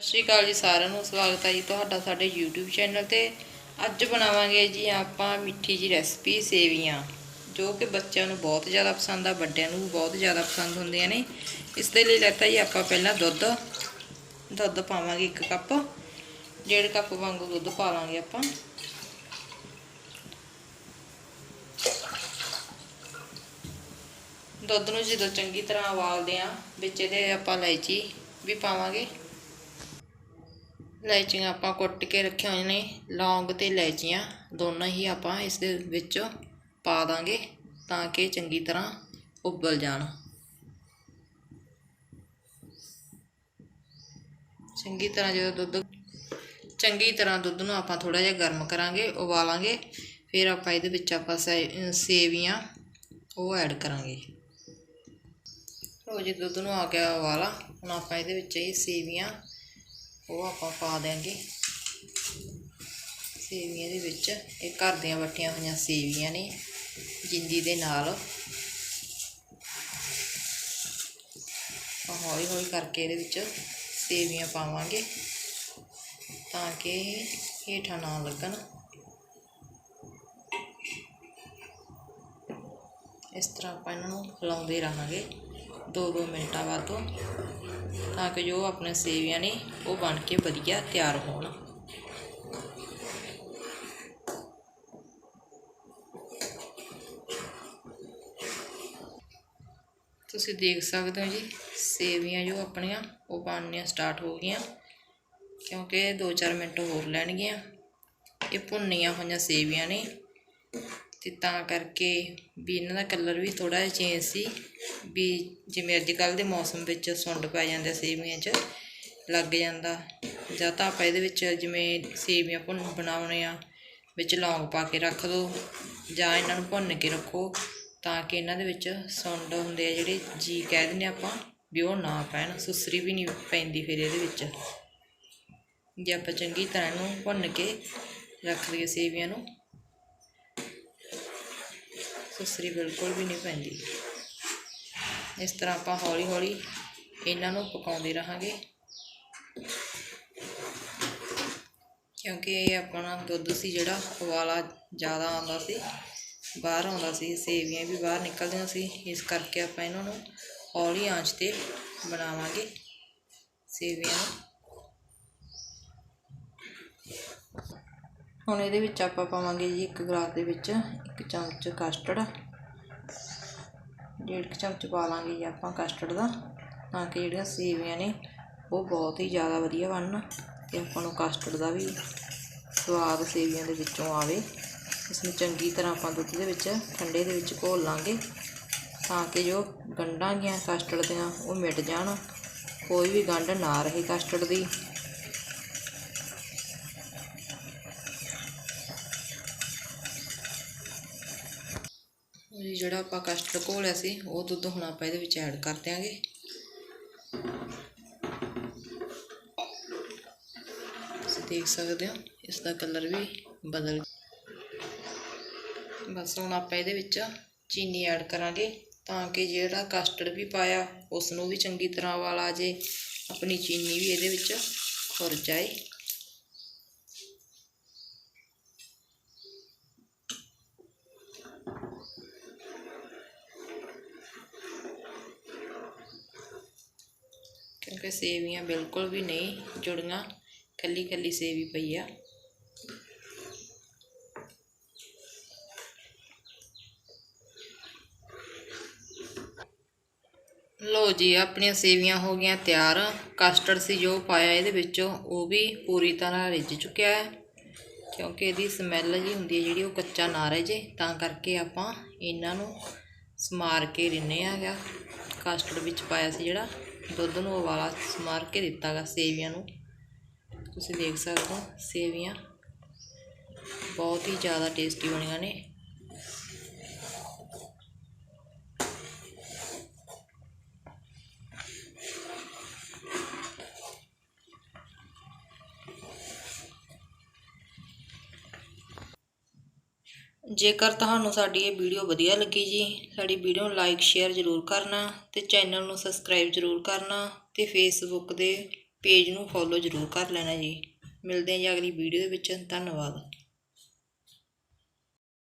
ਸਤਿ ਸ਼੍ਰੀ ਅਕਾਲ ਜੀ ਸਾਰਿਆਂ ਨੂੰ, ਸਵਾਗਤ ਹੈ ਜੀ ਤੁਹਾਡਾ ਸਾਡੇ YouTube ਚੈਨਲ ਤੇ। ਅੱਜ ਬਣਾਵਾਂਗੇ ਜੀ ਆਪਾਂ ਮਿੱਠੀ ਜੀ ਰੈਸਪੀ ਸੇਵੀਆਂ, ਜੋ ਕਿ ਬੱਚਿਆਂ ਨੂੰ ਬਹੁਤ ਜ਼ਿਆਦਾ ਪਸੰਦ ਆ, ਵੱਡਿਆਂ ਨੂੰ ਵੀ ਬਹੁਤ ਜ਼ਿਆਦਾ ਪਸੰਦ ਹੁੰਦੀਆਂ ਨੇ। ਇਸ ਦੇ ਲਈ ਲੈਤਾ ਜੀ ਆਪਾਂ ਪਹਿਲਾਂ ਦੁੱਧ ਦੁੱਧ ਪਾਵਾਂਗੇ 1 ਕੱਪ, ਡੇਢ ਕੱਪ ਵਾਂਗੂ ਦੁੱਧ ਪਾ ਲਾਂਗੇ ਆਪਾਂ। ਦੁੱਧ ਨੂੰ ਜਦੋਂ ਚੰਗੀ ਤਰ੍ਹਾਂ ਉਬਾਲਦੇ ਆ ਵਿੱਚ ਇਹਦੇ ਆਪਾਂ ਇਲਾਇਚੀ ਵੀ ਪਾਵਾਂਗੇ। ਇਲਾਇਚੀਆਂ ਆਪਾਂ ਕੁੱਟ ਕੇ ਰੱਖੀਆਂ ਹੋਈਆਂ ਨੇ, ਲੌਂਗ ਤੇ ਇਲਾਇਚੀਆਂ ਦੋਨਾਂ ਹੀ ਆਪਾਂ ਇਸ ਦੇ ਵਿੱਚ ਪਾ ਦਾਂਗੇ ਤਾਂ ਕਿ ਚੰਗੀ ਤਰ੍ਹਾਂ ਉਬਲ ਜਾਣ। ਚੰਗੀ ਤਰ੍ਹਾਂ ਜਦੋਂ ਦੁੱਧ, ਚੰਗੀ ਤਰ੍ਹਾਂ ਦੁੱਧ ਨੂੰ ਆਪਾਂ ਥੋੜਾ ਜਿਹਾ ਗਰਮ ਕਰਾਂਗੇ, ਉਬਾਲਾਂਗੇ, ਫਿਰ ਆਪਾਂ ਇਹਦੇ ਵਿੱਚ ਆਪਾਂ ਸੈ- ਸੇਵੀਆਂ ਉਹ ਐਡ ਕਰਾਂਗੇ। ਉਹ ਜੀ, ਦੁੱਧ ਨੂੰ ਆ ਗਿਆ ਉਬਾਲਾ, ਹੁਣ ਆਪਾਂ ਇਹਦੇ ਵਿੱਚ ਇਹ ਸੇਵੀਆਂ ਉਹ ਆਪਾਂ ਪਾ ਦਿਆਂਗੇ। ਸੇਵੀਆਂ ਦੇ ਵਿੱਚ ਇਹ ਘਰ ਦੀਆਂ ਵੱਟੀਆਂ ਹੋਈਆਂ ਸੇਵੀਆਂ ਨੇ, ਜਿੰਦੀ ਦੇ ਨਾਲ। ਹੌਲੀ ਹੌਲੀ ਕਰਕੇ ਇਹਦੇ ਵਿੱਚ ਸੇਵੀਆਂ ਪਾਵਾਂਗੇ ਤਾਂ ਕਿ ਹੇਠਾਂ ਨਾ ਲੱਗਣ। ਇਸ ਤਰ੍ਹਾਂ ਆਪਾਂ ਇਹਨਾਂ ਨੂੰ ਹਿਲਾਉਂਦੇ ਰਹਾਂਗੇ। 2-2 ਮਿੰਟਾਂ ਬਾਅਦ ਤੋਂ, ਤਾਂ ਕਿ ਜੋ ਆਪਣੇ ਸੇਵੀਆਂ ਨੇ, ਉਹ ਬਣ ਕੇ ਵਧੀਆ ਤਿਆਰ ਹੋਣ। ਤੁਸੀਂ ਦੇਖ ਸਕਦੇ ਹੋ ਜੀ, ਸੇਵੀਆਂ ਜੋ ਆਪਣੀਆਂ, ਉਹ ਬਣਨੀਆਂ ਸਟਾਰਟ ਹੋ ਗਈਆਂ। ਕਿਉਂਕਿ 2-4 ਮਿੰਟ ਹੋਰ ਲੈਣਗੀਆਂ। ਇਹ ਭੁੰਨੀਆਂ ਹੋਈਆਂ ਸੇਵੀਆਂ ਨੇ। ਤੇ ਤਾਂ ਕਰਕੇ ਵੀ ਇਹਨਾਂ ਦਾ ਕਲਰ ਵੀ ਥੋੜਾ ਜਿਹਾ ਚੇਂਜ ਸੀ। ਵੀ ਜਿਵੇਂ ਅੱਜ ਕੱਲ੍ਹ ਦੇ ਮੌਸਮ ਵਿੱਚ ਸੁੰਡ ਪੈ ਜਾਂਦੇ ਸੇਵੀਆਂ 'ਚ, ਲੱਗ ਜਾਂਦਾ। ਜਾਂ ਤਾਂ ਆਪਾਂ ਇਹਦੇ ਵਿੱਚ ਜਿਵੇਂ ਸੇਵੀਆਂ ਭੁੰਨ ਬਣਾਉਣੇ ਆ, ਵਿੱਚ ਲੌਂਗ ਪਾ ਕੇ ਰੱਖ ਦਿਓ ਜਾਂ ਇਹਨਾਂ ਨੂੰ ਭੁੰਨ ਕੇ ਰੱਖੋ, ਤਾਂ ਕਿ ਇਹਨਾਂ ਦੇ ਵਿੱਚ ਸੁੰਡ ਹੁੰਦੇ ਆ ਜਿਹੜੇ ਜੀ ਕਹਿ ਦਿੰਦੇ ਆਪਾਂ ਵੀ ਉਹ ਨਾ ਪੈਣ, ਸੁਸਰੀ ਵੀ ਨਹੀਂ ਪੈਂਦੀ ਫਿਰ ਇਹਦੇ ਵਿੱਚ। ਜੇ ਆਪਾਂ ਚੰਗੀ ਤਰ੍ਹਾਂ ਇਹਨੂੰ ਭੁੰਨ ਕੇ ਰੱਖ ਲਈਏ ਸੇਵੀਆਂ ਨੂੰ, ਸੁਸਰੀ ਬਿਲਕੁਲ ਵੀ ਨਹੀਂ ਪੈਂਦੀ। ਇਸ ਤਰ੍ਹਾਂ ਆਪਾਂ ਹੌਲੀ ਹੌਲੀ ਇਹਨਾਂ ਨੂੰ ਪਕਾਉਂਦੇ ਰਹਾਂਗੇ। ਕਿਉਂਕਿ ਇਹ ਆਪਣਾ ਦੁੱਧ ਸੀ ਜਿਹੜਾ ਉਬਾਲਾ ਜ਼ਿਆਦਾ ਆਉਂਦਾ ਸੀ, ਬਾਹਰ ਆਉਂਦਾ ਸੀ, ਸੇਵੀਆਂ ਵੀ ਬਾਹਰ ਨਿਕਲਦੀਆਂ ਸੀ, ਇਸ ਕਰਕੇ ਆਪਾਂ ਇਹਨਾਂ ਨੂੰ ਹੌਲੀ ਆਂਚ ਤੇ ਬਣਾਵਾਂਗੇ ਸੇਵੀਆਂ ਨੂੰ। ਹੁਣ ਇਹਦੇ ਵਿੱਚ ਆਪਾਂ ਪਾਵਾਂਗੇ ਜੀ ਇੱਕ ਗਲਾਸ ਦੇ ਵਿੱਚ ਇੱਕ ਚਮਚ ਕਸਟਰਡ ਡੇਢ ਕੁ ਚਮਚ ਪਾ ਲਾਂਗੇ ਜੀ ਆਪਾਂ ਕਸਟਰਡ ਦਾ, ਤਾਂ ਕਿ ਜਿਹੜੀਆਂ ਸੇਵੀਆਂ ਨੇ ਉਹ ਬਹੁਤ ਹੀ ਜ਼ਿਆਦਾ ਵਧੀਆ ਬਣਨ ਤੇ ਆਪਾਂ ਨੂੰ ਕਸਟਰਡ ਦਾ ਵੀ ਸਵਾਦ ਸੇਵੀਆਂ ਦੇ ਵਿੱਚੋਂ ਆਵੇ। ਇਸ ਨੂੰ ਚੰਗੀ ਤਰ੍ਹਾਂ ਆਪਾਂ ਦੁੱਧ ਦੇ ਵਿੱਚ, ਠੰਡੇ ਦੇ ਵਿੱਚ ਘੋਲ ਲਾਂਗੇ ਤਾਂ ਕਿ ਜੋ ਗੰਢਾਂ ਗੀਆਂ ਕਸਟਰਡ ਦੀਆਂ ਉਹ ਮਿਟ ਜਾਣ। ਕੋਈ ਵੀ ਗੰਢ ਨਾ ਰਹੇ ਕਸਟਰਡ ਦੀ। ਜਿਹੜਾ ਆਪਾਂ ਕਸਟਰਡ ਘੋਲਿਆ ਸੀ, ਉਹ ਦੁੱਧ ਹੁਣ ਆਪਾਂ ਇਹਦੇ ਵਿੱਚ ਐਡ ਕਰ ਦਿਆਂਗੇ। ਤੁਸੀਂ ਦੇਖ ਸਕਦੇ ਹੋ, ਇਸ ਦਾ ਕਲਰ ਵੀ ਬਦਲ ਬਸ ਹੁਣ ਆਪਾਂ ਇਹਦੇ ਵਿੱਚ ਚੀਨੀ ਐਡ ਕਰਾਂਗੇ, ਤਾਂ ਕਿ ਜਿਹੜਾ ਕਸਟਰਡ ਵੀ ਪਾਇਆ ਉਸ ਨੂੰ ਵੀ ਚੰਗੀ ਤਰ੍ਹਾਂ ਵਾਲਾ ਆ ਜੇ, ਆਪਣੀ ਚੀਨੀ ਵੀ ਇਹਦੇ ਵਿੱਚ ਖੁਰ ਜਾਏ। ਕਿਉਂਕਿ ਸੇਵੀਆਂ ਬਿਲਕੁਲ ਵੀ ਨਹੀਂ ਜੁੜੀਆਂ। ਕੱਲੀ ਕੱਲੀ ਸੇਵੀ ਪਈ ਆ। ਲੋ ਜੀ, ਆਪਣੀਆਂ ਸੇਵੀਆਂ ਹੋ ਗਈਆਂ ਤਿਆਰ। ਕਸਟਰਡ ਸੀ ਜੋ ਪਾਇਆ ਇਹਦੇ ਵਿੱਚ, ਉਹ ਵੀ ਪੂਰੀ ਤਰ੍ਹਾਂ ਰਿੱਝ ਚੁੱਕਿਆ ਹੈ। ਕਿਉਂਕਿ ਇਹਦੀ ਸਮੈਲ ਜੀ ਹੁੰਦੀ ਹੈ ਜਿਹੜੀ ਉਹ ਕੱਚਾ ਨਾ ਰਹਿ ਜੇ, ਤਾਂ ਕਰਕੇ ਆਪਾਂ ਇਹਨਾਂ ਨੂੰ ਸਮਾਰ ਕੇ ਰਿੰਨੇ ਆਗਾ। ਕਸਟਰਡ ਵਿੱਚ ਪਾਇਆ ਸੀ ਜਿਹੜਾ। ਦੁੱਧ ਨੂੰ ਉਬਾਲਾ ਮਾਰ ਕੇ ਦਿੱਤਾਗਾ ਸੇਵੀਆਂ ਨੂੰ। ਤੁਸੀਂ ਦੇਖ ਸਕਦੇ ਹੋ ਸੇਵੀਆਂ ਬਹੁਤ ਹੀ ਜ਼ਿਆਦਾ ਟੇਸਟੀ ਬਣੀਆਂ ਨੇ। ਜੇਕਰ ਤੁਹਾਨੂੰ ਸਾਡੀ ਇਹ ਵੀਡੀਓ ਵਧੀਆ ਲੱਗੀ ਜੀ, ਸਾਡੀ ਵੀਡੀਓ ਨੂੰ ਲਾਈਕ ਸ਼ੇਅਰ ਜ਼ਰੂਰ ਕਰਨਾ ਤੇ ਚੈਨਲ ਨੂੰ ਸਬਸਕ੍ਰਾਈਬ ਜ਼ਰੂਰ ਕਰਨਾ ਤੇ ਫੇਸਬੁੱਕ ਦੇ ਪੇਜ ਨੂੰ ਫੋਲੋ ਜ਼ਰੂਰ ਕਰ ਲੈਣਾ ਜੀ। ਮਿਲਦੇ ਹਾਂ ਜੀ ਅਗਲੀ ਵੀਡੀਓ ਦੇ ਵਿੱਚ, ਧੰਨਵਾਦ।